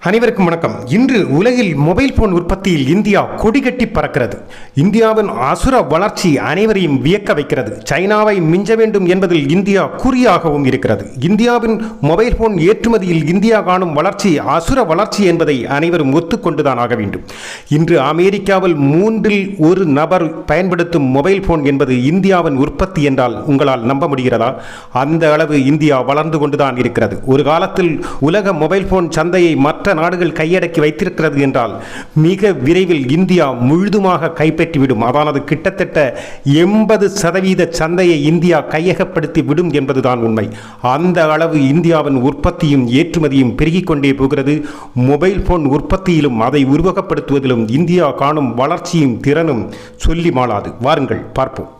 அனைவருக்கும் வணக்கம். இன்று உலகில் மொபைல் போன் உற்பத்தியில் இந்தியா கொடிகட்டி பறக்கிறது. இந்தியாவின் அசுர வளர்ச்சி அனைவரையும் வியக்க வைக்கிறது. சைனாவை மிஞ்ச வேண்டும் என்பதில் இந்தியா குறியாகவும் இருக்கிறது. இந்தியாவின் மொபைல் போன் ஏற்றுமதியில் இந்தியா காணும் வளர்ச்சி அசுர வளர்ச்சி என்பதை அனைவரும் ஒத்துக்கொண்டுதான் ஆக வேண்டும். இன்று அமெரிக்காவில் மூன்றில் ஒரு நபர் பயன்படுத்தும் மொபைல் போன் என்பது இந்தியாவின் உற்பத்தி என்றால் உங்களால் நம்ப முடிகிறதா? அந்த அளவு இந்தியா வளர்ந்து கொண்டுதான் இருக்கிறது. ஒரு காலத்தில் உலக மொபைல் போன் சந்தையை மற்ற நாடுகள் கையடக்கி வைத்திருக்கிறது என்றால் மிக விரைவில் இந்தியா முழுதுமாக கைப்பற்றிவிடும். அதானது கிட்டத்தட்ட எண்பது சதவீத சந்தையை இந்தியா கையகப்படுத்தி விடும் என்பதுதான் உண்மை. அந்த அளவு இந்தியாவின் உற்பத்தியும் ஏற்றுமதியும் பெருகிக் கொண்டே போகிறது. மொபைல் போன் உற்பத்தியிலும் அதை உருவகப்படுத்துவதிலும் இந்தியா காணும் வளர்ச்சியும் திறனும் சொல்லி மாளாது. வாருங்கள் பார்ப்போம்.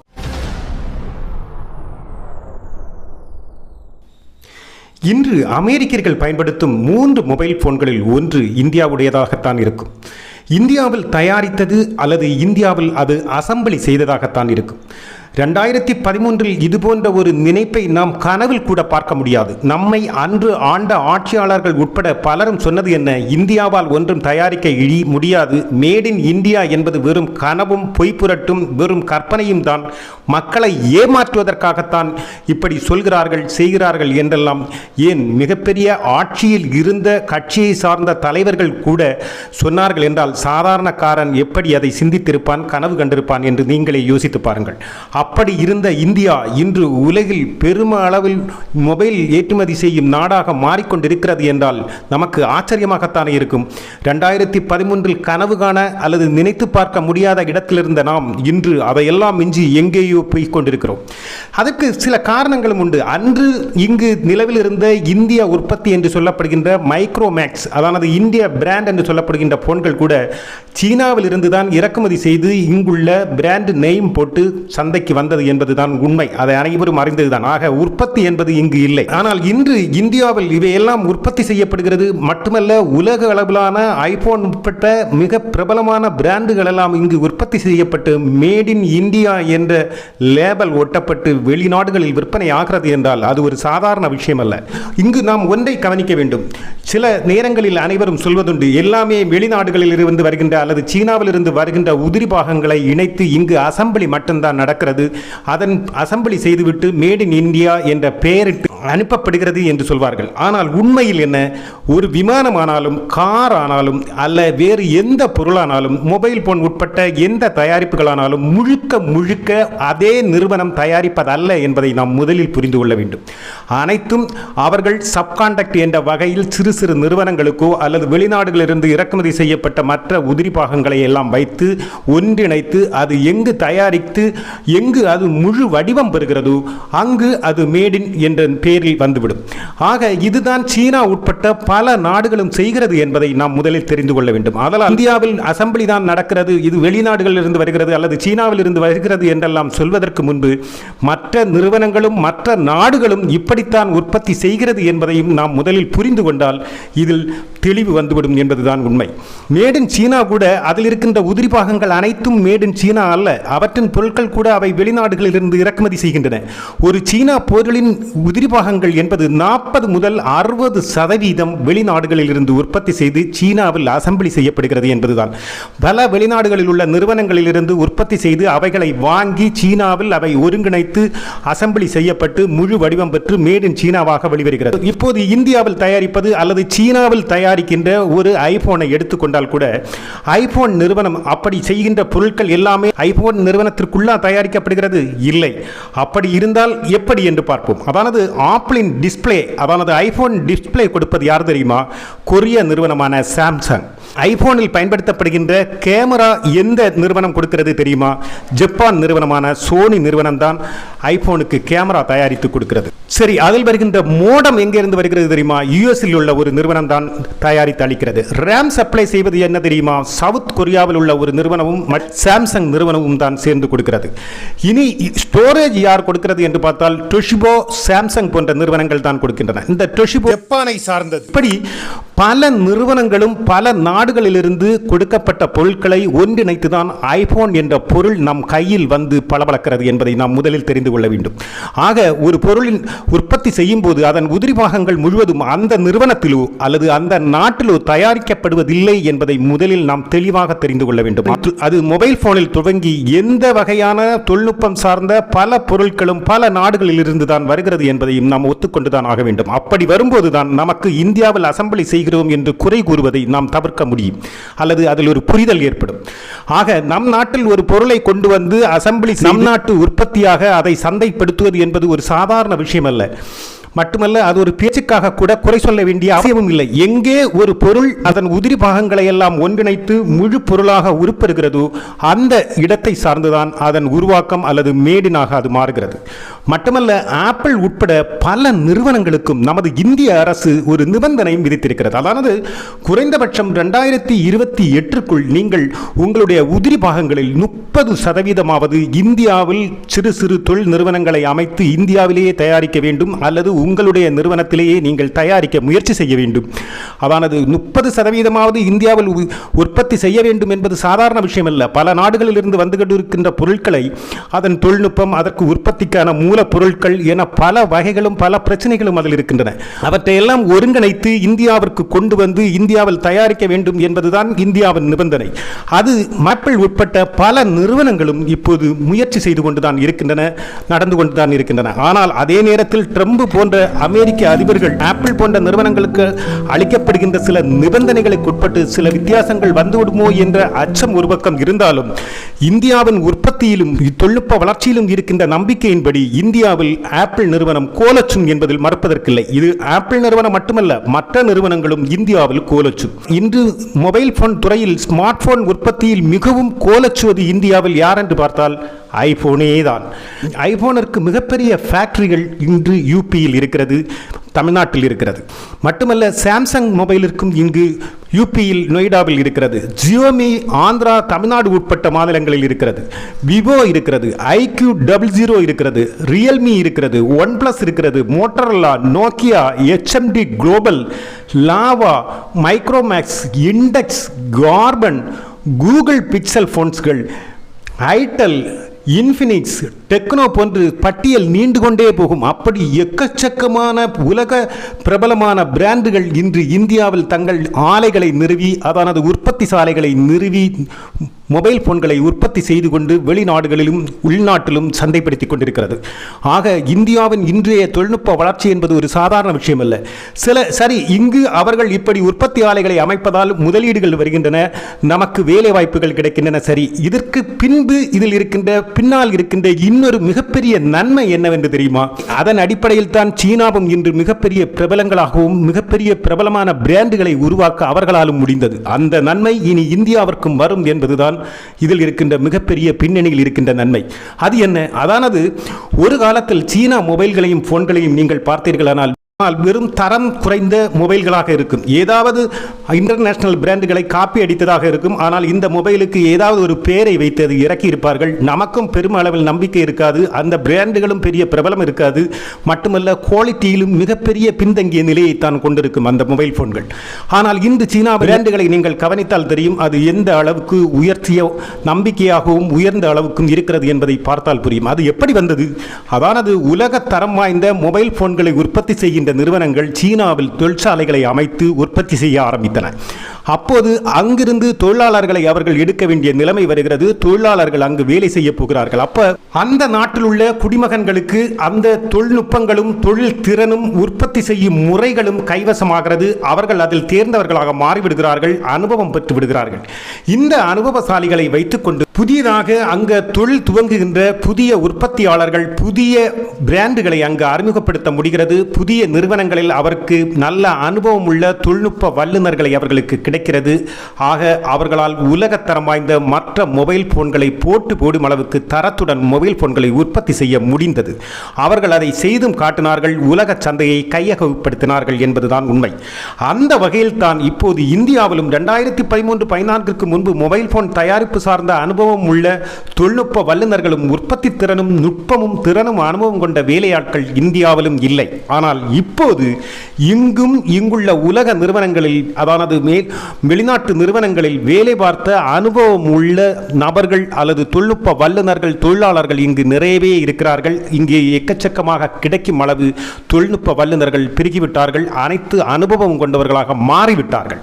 இன்று அமெரிக்கர்கள் பயன்படுத்தும் மூன்று மொபைல் போன்களில் ஒன்று இந்தியாவுடையதாகத்தான் இருக்கும். இந்தியாவில் தயாரித்தது அல்லது இந்தியாவில் அது அசம்பிளி செய்ததாகத்தான் இருக்கும். ரெண்டாயிரத்தி பதிமூன்றில் இதுபோன்ற ஒரு நினைப்பை நாம் கனவில் கூட பார்க்க முடியாது. நம்மை அன்று ஆண்ட ஆட்சியாளர்கள் உட்பட பலரும் சொன்னது என்ன? இந்தியாவால் ஒன்றும் தயாரிக்க இழி முடியாது. மேட் இன் இந்தியா என்பது வெறும் கனவும் பொய்ப்புரட்டும் வெறும் கற்பனையும் தான். மக்களை ஏமாற்றுவதற்காகத்தான் இப்படி சொல்கிறார்கள் செய்கிறார்கள் என்றெல்லாம். ஏன்? மிகப்பெரிய ஆட்சியில் இருந்த கட்சியை சார்ந்த தலைவர்கள் கூட சொன்னார்கள் என்றால் சாதாரணக்காரன் எப்படி அதை சிந்தித்திருப்பான் கனவு கண்டிருப்பான் என்று நீங்களே யோசித்து பாருங்கள். அப்படி இருந்த இந்தியா இன்று உலகில் பெரும அளவில் மொபைல் ஏற்றுமதி செய்யும் நாடாக மாறிக்கொண்டிருக்கிறது என்றால் நமக்கு ஆச்சரியமாகத்தானே இருக்கும். ரெண்டாயிரத்தி பதிமூன்றில் கனவு காண அல்லது நினைத்து பார்க்க முடியாத இடத்திலிருந்த நாம் இன்று அதையெல்லாம் மிஞ்சி எங்கேயோ போய் கொண்டிருக்கிறோம் அதற்கு சில காரணங்களும் உண்டு. அன்று இங்கு நிலவில் இருந்த இந்திய உற்பத்தி என்று சொல்லப்படுகின்ற மைக்ரோமேக்ஸ் அதானது இந்திய பிராண்ட் என்று சொல்லப்படுகின்ற போன்கள் கூட சீனாவில் இருந்து தான் இறக்குமதி செய்து இங்குள்ள பிராண்ட் நெய்ம் போட்டு சந்தைக்கு வந்தது என்பதுதான் உண்மை. அதை அனைவரும் அறிந்ததுதான். ஆக உற்பத்தி என்பது இங்கு இல்லை. ஆனால் இன்று இந்தியாவில் இவையெல்லாம் உற்பத்தி செய்யப்படுகிறது. மட்டுமல்ல உலக அளவிலான ஐபோன் உட்பட்ட மிக பிரபலமான பிராண்டுகள் எல்லாம் இங்கு உற்பத்தி செய்யப்பட்டு மேட் இன் இந்தியா என்ற லேபல் ஒட்டப்பட்டு வெளிநாடுகளில் விற்பனை ஆகிறது என்றால் அது ஒரு சாதாரண விஷயம் அல்ல இங்கு நாம் ஒன்றை கவனிக்க வேண்டும். சில நேரங்களில் அனைவரும் சொல்வதுண்டு எல்லாமே வெளிநாடுகளில் இருந்து வருகின்ற அல்லது சீனாவில் இருந்து வருகின்ற உதிரி பாகங்களை இணைத்து இங்கு அசம்பிளி மட்டும்தான் நடக்கிறது. அதன் அசம்பிளி செய்துவிட்டு மேட் இன் இந்தியா என்ற பெயரிட்டு அனுப்பப்படுகிறது என்று சொல்வார்கள். ஆனால் உண்மையில் என்ன? ஒரு விமானமானாலும் கார் ஆனாலும் அல்ல வேறு எந்த பொருளானாலும் மொபைல் போன் உட்பட்ட எந்த தயாரிப்புகளானாலும் முழுக்க முழுக்க அதே நிறுவனம் தயாரிப்பதல்ல என்பதை நாம் முதலில் புரிந்து கொள்ள வேண்டும். அனைத்தும் அவர்கள் சப்கான்டக்ட் என்ற வகையில் சிறு சிறு நிறுவனங்களுக்கோ அல்லது வெளிநாடுகளிலிருந்து இறக்குமதி செய்யப்பட்ட மற்ற உதிரி பாகங்களை எல்லாம் வைத்து ஒன்றிணைத்து அது எங்கு தயாரித்து எங்கு அது முழு வடிவம் பெறுகிறதோ அங்கு அது மேடின் என்ற பேரில் வந்துவிடும். ஆக இதுதான் சீனா உட்பட்ட பல நாடுகளும் செய்கிறது என்பதை நாம் முதலில் தெரிந்து கொள்ள வேண்டும். அதனால் இந்தியாவில் அசம்பிளி தான் நடக்கிறது இது வெளிநாடுகளில் இருந்து வருகிறது அல்லது சீனாவில் இருந்து வருகிறது என்றெல்லாம் சொல்வதற்கு முன்பு மற்ற நிறுவனங்களும் மற்ற நாடுகளும் இப்படித்தான் உற்பத்தி செய்கிறது என்பதையும் நாம் முதலில் புரிந்து கொண்டால் இதில் தெளிவு வந்துவிடும் என்பதுதான் உண்மை. மேட் இன் சீனா கூட அதில் இருக்கின்ற உதிரி பாகங்கள் அனைத்தும் மேட் இன் சீனா அல்ல. அவற்றின் பொருட்கள் கூட அவை வெளிநாடுகளிலிருந்து இறக்குமதி செய்கின்றன. ஒரு சீனா பொருளின் உதிரி பாகங்கள் என்பது நாற்பது முதல் அறுபது சதவீதம் வெளிநாடுகளில் இருந்து உற்பத்தி செய்து சீனாவில் அசம்பிளி செய்யப்படுகிறது என்பதுதான். பல வெளிநாடுகளில் உள்ள நிறுவனங்களில் இருந்து உற்பத்தி செய்து அவைகளை வாங்கி சீனாவில் அவை ஒருங்கிணைத்து அசம்பிளி செய்யப்பட்டு முழு வடிவம் பெற்று மேட் இன் சீனாவாக வெளிவருகிறது. இப்போது இந்தியாவில் தயாரிப்பது அல்லது சீனாவில் தயாரிக்கின்ற ஒரு ஐபோனை எடுத்துக்கொண்டால் கூட ஐபோன் நிறுவனம் அப்படி செய்கின்ற பொருட்கள் எல்லாமே ஐபோன் நிறுவனத்திற்குள்ளா தயாரிக்கப்படுகிறது இல்லை. அப்படி இருந்தால் எப்படி என்று பார்ப்போம். அதானது ஆப்பிளின் டிஸ்பிளே அதானது ஐபோன் டிஸ்பிளே கொடுப்பது யார் தெரியுமா? கொரிய நிறுவனமான சாம்சங் ஐபோனில் பயன்படுத்தப்படுகின்ற கேமரா எந்த நிறுவனம் கொடுக்கிறது தெரியுமா? ஜப்பான் நிறுவனமான சோனி நிறுவனம் தான் ஐபோனுக்கு கேமரா தயாரித்து கொடுக்கிறது. சரி அதில் வருகின்ற மோடம் எங்கிருந்து வருகிறது தெரியுமா? யுஎஸில் உள்ள ஒரு நிறுவனம் தான் தயாரித்து அளிக்கிறது. ரேம் சப்ளை செய்வது என்ன தெரியுமா? சவுத் கொரியாவில் உள்ள ஒரு நிறுவனமும் சாம்சங் நிறுவனமும் தான் சேர்ந்து கொடுக்கிறது. இனி ஸ்டோரேஜ் யார் கொடுக்கிறது என்று பார்த்தால் டொஷிபோ சாம்சங் போன்ற நிறுவனங்கள் தான் கொடுக்கின்றன. இந்த டொஷிபோ ஜப்பானை சார்ந்தது. இப்படி பல நிறுவனங்களும் பல நாடுகளிலிருந்து கொடுக்கப்பட்ட பொருட்களை ஒன்றிணைத்து தான் ஐபோன் என்ற பொருள் நம் கையில் வந்து பளபளக்கிறது என்பதை நாம் முதலில் தெரிந்து கொள்ள வேண்டும். ஆக ஒரு பொருளின் உற்பத்தி செய்யும் போது அதன் உதிரி பாகங்கள் முழுவதும் அந்த நிறுவனத்திலோ அல்லது அந்த நாட்டிலோ தயாரிக்கப்படுவதில்லை என்பதை முதலில் நாம் தெளிவாக தெரிந்து கொள்ள வேண்டும். அது- அது மொபைல் போனில் துவங்கி எந்த வகையான தொழில்நுட்பம் சார்ந்த பல பொருட்களும் பல நாடுகளில் இருந்து தான் வருகிறது என்பதையும் நாம் ஒத்துக்கொண்டுதான் ஆக வேண்டும். அப்படி வரும்போது தான் நமக்கு இந்தியாவில் அசம்பிளி செய்கிறோம் என்று குறை கூறுவதை நாம் தவிர்க்க முடியும். அல்லது அதில் ஒரு புரிதல் ஏற்படும். ஆக நம் நாட்டில் ஒரு பொருளை கொண்டு வந்து அசம்பிளி நம் நாட்டு உற்பத்தியாக அதை சந்தைப்படுத்துவது என்பது ஒரு சாதாரண விஷயம் அல்ல மட்டுமல்ல அது ஒரு பேச்சுக்காக கூட குறை சொல்ல வேண்டிய அவசியமும் இல்லை. எங்கே ஒரு பொருள் அதன் உதிரி பாகங்களை எல்லாம் ஒன்றிணைத்து முழு பொருளாக உருப்பெறுகிறதோ அந்த இடத்தை சார்ந்துதான் அதன் உருவாக்கம் அல்லது மேடினாக அது மாறுகிறது. மட்டுமல்ல ஆப்பிள் உட்பட பல நிறுவனங்களுக்கும் நமது இந்திய அரசு ஒரு நிபந்தனையும் விதித்திருக்கிறது. அதாவது குறைந்தபட்சம் ரெண்டாயிரத்தி இருபத்தி எட்டுக்குள் நீங்கள் உங்களுடைய உதிரி பாகங்களில் முப்பது சதவீதமாவது இந்தியாவில் சிறு சிறு தொழில் நிறுவனங்களை அமைத்து இந்தியாவிலேயே தயாரிக்க வேண்டும் அல்லது உங்களுடைய நிறுவனத்திலேயே நீங்கள் தயாரிக்க முயற்சி செய்ய வேண்டும். அதானது முப்பது சதவீதமாவது இந்தியாவில் உ- உற்பத்தி செய்ய வேண்டும் என்பது சாதாரண விஷயம் அல்ல பல நாடுகளிலிருந்து வந்து கொண்டிருக்கின்ற பொருட்களை அதன் தொழில்நுட்பம் அதற்கு உற்பத்திக்கான மூலப்பொருட்கள் என பல வகைகளும் பல பிரச்சனைகளும் அதில் இருக்கின்றன. அவற்றையெல்லாம் ஒருங்கிணைத்து இந்தியாவிற்கு கொண்டு வந்து இந்தியாவில் தயாரிக்க வேண்டும் என்பதுதான் இந்தியாவின் நிபந்தனை. அது ஆப்பிள் உட்பட்ட பல நிறுவனங்களும் இப்போது முயற்சி செய்து கொண்டுதான் இருக்கின்றன நடந்து கொண்டுதான் இருக்கின்றன. ஆனால் அதே நேரத்தில் ட்ரம்ப் போன்ற அமெரிக்க அதிபர்கள் ஆப்பிள் போன்ற நிறுவனங்களுக்கு அளிக்கப்படுகின்ற சில நிபந்தனைகளுக்கு உட்பட்டு சில வித்தியாசங்கள் வந்துவிடுமோ என்ற அச்சம் ஒரு பக்கம் இருந்தாலும் இந்தியாவின் உற்பத்தியிலும் தொழில்நுட்ப வளர்ச்சியிலும் இருக்கின்ற நம்பிக்கையின்படி இந்தியாவில் ஆப்பிள் நிறுவனம் கோலச்சும் என்பதில் மறுப்பதற்கில்லை. இது ஆப்பிள் நிறுவனம் மட்டுமல்ல மற்ற நிறுவனங்களும் இந்தியாவில் கோலச்சும் இன்று மொபைல் போன் துறையில் ஸ்மார்ட் போன் உற்பத்தியில் மிகவும் கோலச்சுவது இந்தியாவில் யார் என்று பார்த்தால் ஐபோனே தான். ஐபோனிற்கு மிகப்பெரிய ஃபேக்டரிகள் இன்று யூபியில் இருக்கிறது தமிழ்நாட்டில் இருக்கிறது. மட்டுமல்ல சாம்சங் மொபைலிற்கும் இங்கு யூபியில் நொய்டாவில் இருக்கிறது. ஜியோமி ஆந்திரா தமிழ்நாடு உட்பட்ட மாநிலங்களில் இருக்கிறது. விவோ இருக்கிறது. ஐக்யூ டபுள் ஜீரோ இருக்கிறது. ரியல்மி இருக்கிறது. ஒன் ப்ளஸ் இருக்கிறது. Motorola Nokia HMD global Lava Micromax Intex Karbonn Google Pixel ஃபோன்ஸ்கள் itel Infinix Tecno போன்று பட்டியல் நீண்டு கொண்டே போகும். அப்படி எக்கச்சக்கமான உலக பிரபலமான பிராண்டுகள் இன்று இந்தியாவில் தங்கள் ஆலைகளை நிறுவி அதானது உற்பத்தி சாலைகளை நிறுவி மொபைல் போன்களை உற்பத்தி செய்து கொண்டு வெளிநாடுகளிலும் உள்நாட்டிலும் சந்தைப்படுத்திக் கொண்டிருக்கிறது. ஆக இந்தியாவின் இன்றைய தொழில்நுட்ப வளர்ச்சி என்பது ஒரு சாதாரண விஷயம் அல்ல சில சரி இங்கு அவர்கள் இப்படி உற்பத்தி ஆலைகளை அமைப்பதால் முதலீடுகள் வருகின்றன நமக்கு வேலை வாய்ப்புகள் கிடைக்கின்றன சரி. இதற்கு பின்பு இதில் இருக்கின்ற பின்னால் இருக்கின்ற இன்னொரு மிகப்பெரிய நன்மை என்னவென்று தெரியுமா? அதன் அடிப்படையில் தான் சீனாவும் இன்று மிகப்பெரிய பிரபலங்களாகவும் மிகப்பெரிய பிரபலமான பிராண்டுகளை உருவாக்க அவர்களாலும் முடிந்தது. அந்த நன்மை இனி இந்தியாவிற்கும் வரும் என்பதுதான் இதில் இருக்கின்ற மிகப்பெரிய பின்னணியில் இருக்கின்ற நன்மை. அது என்ன? அதானது ஒரு காலத்தில் சீனா மொபைல்களையும் போன்களையும் நீங்கள் பார்த்தீர்களானால் ஆனால் வெறும் தரம் குறைந்த மொபைல்களாக இருக்கும். ஏதாவது இன்டர்நேஷனல் பிராண்டுகளை காப்பி அடித்ததாக இருக்கும். ஆனால் இந்த மொபைலுக்கு ஏதாவது ஒரு பேரை வைத்தது இறக்கி இருப்பார்கள் நமக்கும் பெரும் அளவில் நம்பிக்கை இருக்காது. அந்த பிராண்டுகளும் பெரிய பிரபலம் இருக்காது. மட்டுமல்ல குவாலிட்டியிலும் மிகப்பெரிய பின்தங்கிய நிலையை தான் கொண்டிருக்கும் அந்த மொபைல் போன்கள். ஆனால் இன்று சீனா பிராண்டுகளை நீங்கள் கவனித்தால் தெரியும் அது எந்த அளவுக்கு உயர்த்திய நம்பிக்கையாகவும் உயர்ந்த அளவுக்கும் இருக்கிறது என்பதை பார்த்தால் புரியும். அது எப்படி வந்தது? அதானது உலக தரம் வாய்ந்த மொபைல் போன்களை உற்பத்தி செய்கின்ற நிறுவனங்கள் சீனாவில் தொழிற்சாலைகளை அமைத்து உற்பத்தி செய்ய ஆரம்பித்தன. அப்போது அங்கிருந்து தொழிலாளர்களை அவர்கள் எடுக்க வேண்டிய நிலைமை வருகிறது. தொழிலாளர்கள் அங்கு வேலை செய்ய போகிறார்கள். அப்ப அந்த நாட்டில் உள்ள குடிமகன்களுக்கு அந்த தொழில்நுட்பங்களும் தொழில் திறனும் உற்பத்தி செய்யும் முறைகளும் கைவசமாகிறது. அவர்கள் அதில் தேர்ந்தவர்களாக மாறிவிடுகிறார்கள். அனுபவம் பெற்று விடுகிறார்கள். இந்த அனுபவசாலிகளை வைத்துக்கொண்டு புதியதாக அங்க தொழில் துவங்குகின்ற புதிய உற்பத்தியாளர்கள் புதிய பிராண்டுகளை அங்கு அறிமுகப்படுத்த முடிகிறது. புதிய நிறுவனங்களில் அவருக்கு நல்ல அனுபவம் உள்ள தொழில்நுட்ப வல்லுநர்களை அவர்களுக்கு கிடைக்கிறது. ஆக அவர்களால் உலகத்தரம் வாய்ந்த மற்ற மொபைல் போன்களை போட்டு போடும் அளவுக்கு தரத்துடன் மொபைல் போன்களை உற்பத்தி செய்ய முடிந்தது. அவர்கள் அதை செய்தும் காட்டினார்கள் உலக சந்தையை கையகப்படுத்தினார்கள் என்பதுதான் உண்மை. அந்த வகையில் தான் இப்போது இந்தியாவிலும் ரெண்டாயிரத்தி பதிமூன்று பதினான்கிற்கு முன்பு மொபைல் போன் தயாரிப்பு சார்ந்த அனுபவம் அனுபவம் உள்ள தொழில்நுட்ப வல்லுநர்களும் உற்பத்தி திறனும் நுட்பமும் திறனும் அனுபவம் கொண்ட வேலையாட்கள் இந்தியாவிலும் இல்லை. ஆனால் இப்போது இங்கும் இங்குள்ள உலக நிறுவனங்களில் அதானது மேல் வெளிநாட்டு நிறுவனங்களில் வேலை பார்த்த அனுபவம் உள்ள நபர்கள் அல்லது தொழில்நுட்ப வல்லுநர்கள் தொழிலாளர்கள் இங்கு நிறையவே இருக்கிறார்கள். இங்கே எக்கச்சக்கமாக கிடைக்கும் அளவு தொழில்நுட்ப வல்லுநர்கள் பெருகிவிட்டார்கள். அனைத்து அனுபவம் கொண்டவர்களாக மாறிவிட்டார்கள்.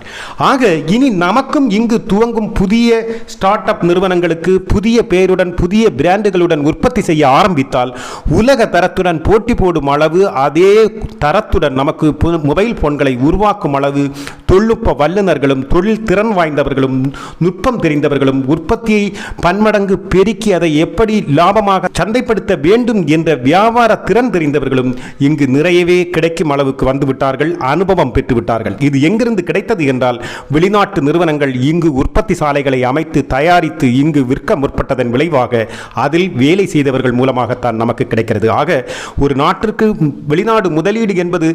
ஆக இனி நமக்கும் இங்கு துவங்கும் புதிய ஸ்டார்ட் அப் நிறுவனங்களுக்கு புதிய பெயருடன் புதிய பிராண்டுகளுடன் உற்பத்தி செய்ய ஆரம்பித்தால் உலக தரத்துடன் போட்டி போடும் அளவு அதே தரத்துடன் நமக்கு மொபைல் போன்களை உருவாக்கும் அளவு தொழில்நுட்ப வல்லுநர்களும் தொழில் திறன் வாய்ந்தவர்களும் நுட்பம் தெரிந்தவர்களும் உற்பத்தியை பன்மடங்கு பெருக்கி அதை எப்படி லாபமாக சந்தைப்படுத்த வேண்டும் என்ற வியாபார திறன் தெரிந்தவர்களும் இங்கு நிறையவே கிடைக்கும் அளவுக்கு வந்துவிட்டார்கள் அனுபவம் பெற்றுவிட்டார்கள். இது எங்கிருந்து கிடைத்தது என்றால் வெளிநாட்டு நிறுவனங்கள் இங்கு உற்பத்தி சாலைகளை அமைத்து தயாரித்து இங்கு விற்க முற்பட்டதன் விளைவாக அதில் வேலை செய்தவர்கள் மூலமாகத்தான் நமக்கு கிடைக்கிறது. ஆக ஒரு நாட்டிற்கு வெளிநாடு முதலீடு என்பது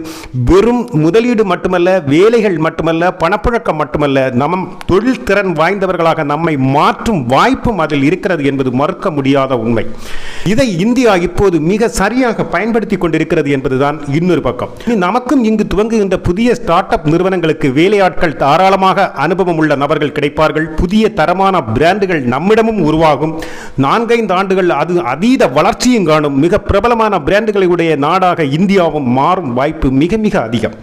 வெறும் முதலீடு மட்டுமல்ல வேலைகள் மட்டுமல்ல பணப்புழக்கம் மட்டுமல்ல நம் தொழில் திறன் வாய்ந்தவர்களாக நம்மை மாற்றும் வாய்ப்பும் அதில் இருக்கிறது என்பது மறுக்க முடியாத உண்மை. இதை இந்தியா இப்போது மிக சரியாக பயன்படுத்தி கொண்டிருக்கிறது என்பதுதான் இன்னொரு பக்கம். நமக்கும் இங்கு துவங்குகின்ற புதிய ஸ்டார்ட் அப் நிறுவனங்களுக்கு வேலையாட்கள் தாராளமாக அனுபவம் உள்ள நபர்கள் கிடைப்பார்கள். புதிய தரமான பிராண்டுகள் நம்மிடமும் உருவாகும். நான்கைந்து ஆண்டுகள் அது அதீத வளர்ச்சியும் காணும். மிக பிரபலமான பிராண்டுகளை உடைய நாடாக இந்தியாவும் மாறும் வாய்ப்பு மிக மிக அதிகம்.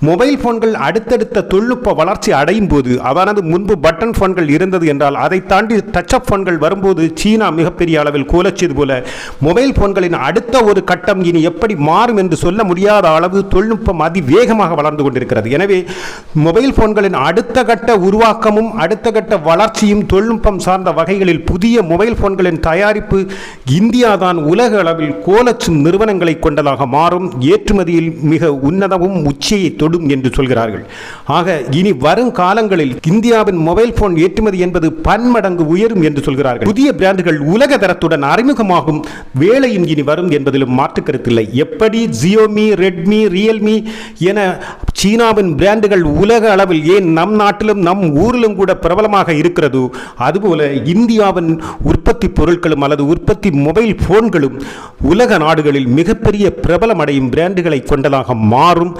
மொபைல் போன்கள் அடுத்தடுத்த தொழில்நுட்ப வளர்ச்சி அடையும் போது அதானது முன்பு பட்டன் போன்கள் இருந்தது என்றால் அதை தாண்டி டச் அப் போன்கள் வரும்போது சீனா மிகப்பெரிய அளவில் கோலச்சியது போல மொபைல் போன்களின் அடுத்த ஒரு கட்டம் இனி எப்படி மாறும் என்று சொல்ல முடியாத அளவு தொழில்நுட்பம் அதிவேகமாக வளர்ந்து கொண்டிருக்கிறது. எனவே மொபைல் போன்களின் அடுத்த கட்ட உருவாக்கமும் அடுத்த கட்ட வளர்ச்சியும் தொழில்நுட்பம் சார்ந்த வகைகளில் புதிய மொபைல் போன்களின் தயாரிப்பு இந்தியா தான் உலக அளவில் கோலச்சும் நிறுவனங்களை கொண்டதாக மாறும். ஏற்றுமதியில் மிக உன்னதமும் உச்சியை தொடும் என்று சொல்கிறார்கள். ஆக இனி வரும் காலங்களில் இந்தியாவின் மொபைல் போன் ஏற்றுமதி என்பது பன்மடங்கு உயரும் என்று சொல்கிறார்கள். புதிய பிராண்டுகள் உலக தரத்துடன் அறிமுகமாகும் வேலையும் இனி வரும் என்பதிலும் மாற்று கருத்தில்லை எப்படி ஜியோமி ரெட்மி ரியல்மி என சீனாவின் பிராண்டுகள் உலக அளவில் ஏன் நம் நாட்டிலும் நம் ஊரிலும் கூட பிரபலமாக இருக்கிறதோ அதுபோல இந்தியாவின் உற்பத்தி பொருட்களும் அல்லது உற்பத்தி மொபைல் போன்களும் உலக நாடுகளில் மிகப்பெரிய பிரபலமடையும் பிராண்டுகளை கொண்டதாக மாறும்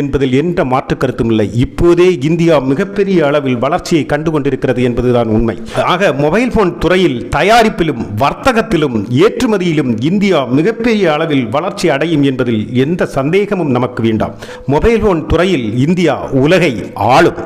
என்பதில் எந்த மாற்று கருத்தும் இல்லை. இப்போதே இந்தியா மிகப்பெரிய அளவில் வளர்ச்சியை கண்டு கொண்டிருக்கிறது என்பதுதான் உண்மை. ஆக மொபைல் போன் துறையில் தயாரிப்பிலும் வர்த்தகத்திலும் ஏற்றுமதியிலும் இந்தியா மிகப்பெரிய அளவில் வளர்ச்சி அடையும் என்பதில் எந்த சந்தேகமும் நமக்கு வேண்டாம். மொபைல் போன் துறையில் இந்தியா உலகை ஆளும்.